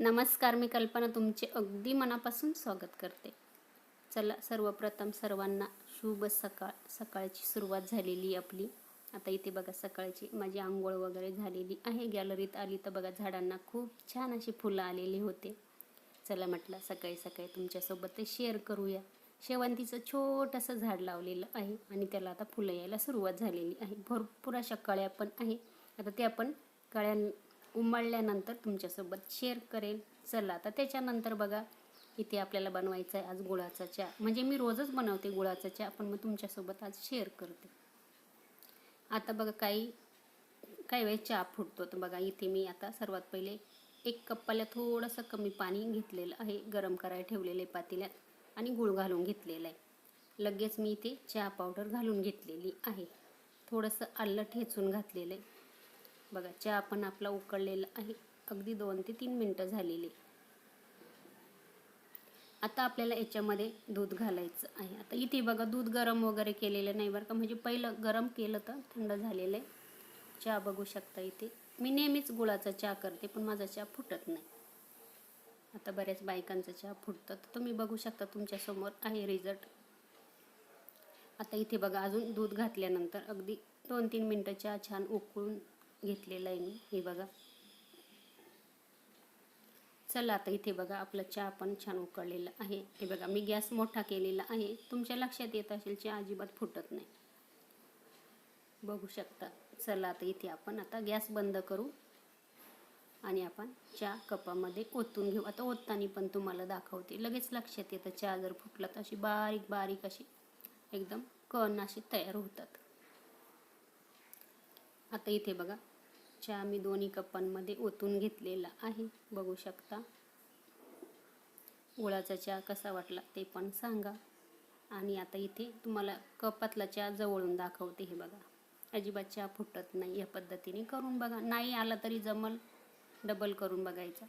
नमस्कार मी कल्पना तुमचे अगदी मनापासून स्वागत करते. चला सर्वप्रथम सर्वांना शुभ सकाळ. सकाळची सुरुवात झालेली आपली. आता इथे बघा सकाळची माझी आंघोळ वगैरे झालेली आहे. गॅलरीत आली तर बघा झाडांना खूप छान अशी फुलं आलेली होते. चला म्हटलं सकाळी सकाळी तुमच्यासोबत ते शेअर करूया. शेवंतीचं छोटंसं झाड लावलेलं आहे आणि त्याला आता फुलं यायला सुरुवात झालेली आहे. भरपूर अशा कळ्या पण आहे. आता ते आपण कळ्या उमळल्यानंतर तुमच्यासोबत शेअर करेल. चला आता त्याच्यानंतर बघा इथे आपल्याला बनवायचा आहे आज गुळाचा चहा. म्हणजे मी रोजच बनवते गुळाचा चहा पण मग तुमच्यासोबत आज शेअर करते. आता बघा काही काही वेळेस चहा फुटतो. तर बघा इथे मी आता सर्वात पहिले एक कप्पाला थोडंसं कमी पाणी घेतलेलं आहे. गरम करायला ठेवलेलं आहे पातेल्यात आणि गुळ घालून घेतलेलं आहे. लगेच मी इथे चहा पावडर घालून घेतलेली आहे. थोडंसं आलं ठेचून घातलेलं आहे. बघा चहा पण आपला उकळलेला आहे अगदी दोन ते तीन मिनटं झालेली. आता आपल्याला याच्यामध्ये दूध घालायचं आहे. आता इथे बघा दूध गरम वगैरे केलेलं नाही बरं का. म्हणजे पहिलं गरम केलं तर थंड झालेलं आहे. चहा बघू शकता इथे. मी नेहमीच गुळाचा चहा करते पण माझा चहा फुटत नाही. आता बऱ्याच बायकांचा चहा फुटतं. तर तुम्ही बघू शकता तुमच्यासमोर आहे रिझल्ट. आता इथे बघा अजून दूध घातल्यानंतर अगदी दोन तीन मिनटं चहा छान उकळून घेतलेला आहे मी. हे बघा. चला आता इथे बघा आपला चहा पण छान उकळलेला आहे. हे बघा मी गॅस मोठा केलेला आहे. तुमच्या लक्षात येत असेल चहा अजिबात फुटत नाही. बघू शकता. चला आता इथे आपण आता गॅस बंद करू आणि आपण चहा कपामध्ये ओतून घेऊ. आता ओतताना पण तुम्हाला दाखवते. लगेच लक्षात येतं चहा जर फुटला तर अशी बारीक बारीक अशी एकदम कण अशी तयार होतात. आता इथे बघा. चहा मी दोन्ही कपांमध्ये ओतून घेतलेला आहे. बघू शकता. गुळाचा चहा कसा वाटला ते पण सांगा. आणि आता इथे तुम्हाला कपातला चहा जवळून दाखवते हे बघा. अजिबात चहा फुटत नाही या पद्धतीने करून बघा. नाही आला तरी जमल. डबल करून बघायचा.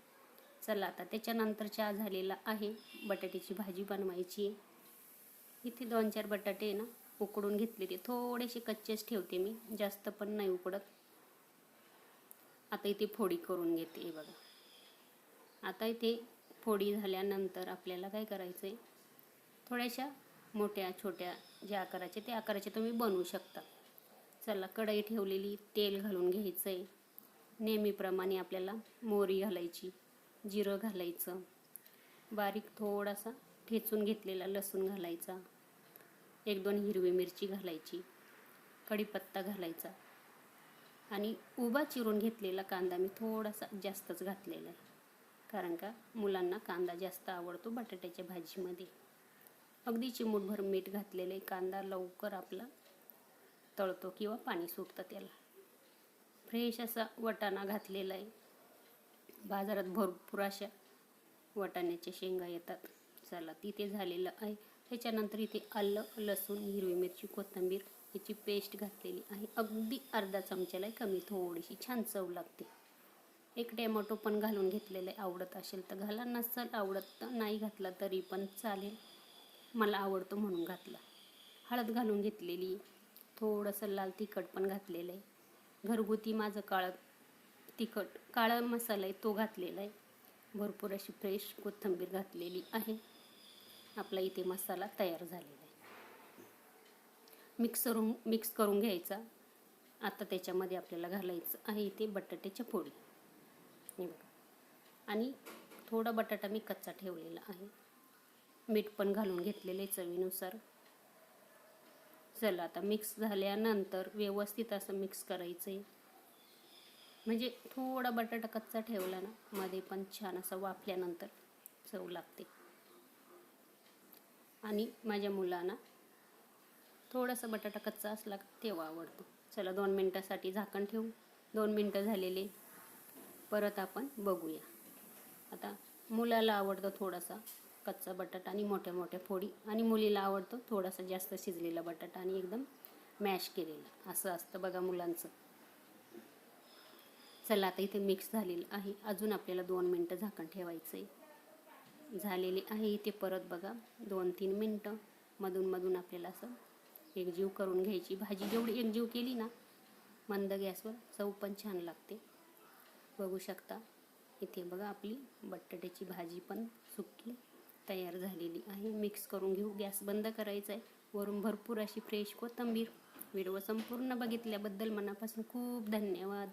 चला आता त्याच्यानंतर चहा झालेला आहे. बटाट्याची भाजी बनवायची आहे. इथे दोन चार बटाटे ना. उकडून घेतले ते थोडेसे कच्चेच ठेवते मी. जास्त पण नाही उकडत. आता इथे फोडी करून घेते हे बघा. आता इथे फोडी झाल्यानंतर आपल्याला काय करायचं आहे थोड्याशा मोठ्या छोट्या ज्या आकाराचे त्या आकाराचे तुम्ही बनवू शकता. चला कढई ठेवलेली तेल घालून घ्यायचं आहे नेहमीप्रमाणे आपल्याला मोहरी घालायची जिरं घालायचं. बारीक थोडासा ठेचून घेतलेला लसूण घालायचा. एक दोन हिरवी मिरची घालायची कढीपत्ता घालायचा आणि उभा चिरून घेतलेला कांदा मी थोडासा जास्तच घातलेला आहे. कारण का? मुलांना कांदा जास्त आवडतो बटाट्याच्या भाजीमध्ये. अगदी चिमूटभर मीठ घातलेलं आहे. कांदा लवकर आपला तळतो किंवा पाणी सुटतं त्याला. फ्रेश असा वटाणा घातलेला आहे. बाजारात भरपूर अशा वाटाण्याच्या शेंगा येतात. चला तिथे झालेलं आहे. त्याच्यानंतर इथे आलं लसूण हिरवी मिरची कोथिंबीर याची पेस्ट घातलेली आहे. अगदी अर्धा चमच्याला कमी थोडीशी छान चव लागते. एक टॅमॅटो पण घालून घेतलेलं आहे. आवडत असेल तर घाला नसेल आवडत तर नाही घातला तरी पण चालेल. मला आवडतो म्हणून घातला. हळद घालून घेतलेली थोडंसं लाल तिखट पण घातलेलं आहे. घरगुती माझं काळं तिखट काळा मसाला आहे तो घातलेला आहे. भरपूर अशी फ्रेश कोथिंबीर घातलेली आहे. आपला इथे मसाला तयार झालेला आहे. मिक्स करून मिक्स करून घ्यायचा. आता त्याच्यामध्ये आपल्याला घालायचं आहे इथे बटाट्याच्या फोडी. हे बघा. आणि थोडा बटाटा मी कच्चा ठेवलेला आहे. मीठ पण घालून घेतलेले चवीनुसार. चला आता मिक्स झाल्यानंतर व्यवस्थित असं मिक्स करायचं आहे म्हणजे थोडा बटाटा कच्चा ठेवला ना मध्ये पण छान असं वाफल्यानंतर चव लागते. आणि माझ्या मुलांना थोडासा बटाटा कच्चा असला तेव्हा आवडतो. चला दोन मिनटासाठी झाकण ठेवू. दोन मिनटं झालेले. परत आपण बघूया. आता मुलाला आवडतं थोडासा कच्चा बटाटा आणि मोठ्या मोठ्या फोडी. आणि मुलीला आवडतो थोडासा जास्त शिजलेला बटाटा आणि एकदम मॅश केलेला. असं असतं बघा मुलांचं. चला आता इथे मिक्स झालेलं आहे. अजून आपल्याला दोन मिनटं झाकण ठेवायचं आहे झालेले आहे. इथे परत बघा दोन तीन मिनटं. मधून मधून आपल्याला असं एकजीव करून घ्यायची. भाजी जेवढी एकजीव केली ना मंद गॅसवर चव पण छान लागते. बघू शकता इथे बघा आपली बटाट्याची भाजी पण सुकी तयार झालेली आहे. मिक्स करून घेऊ. गॅस बंद करायचा आहे. वरून भरपूर अशी फ्रेश कोथिंबीर. व्हिडिओ संपूर्ण बघितल्याबद्दल मनापासून खूप धन्यवाद.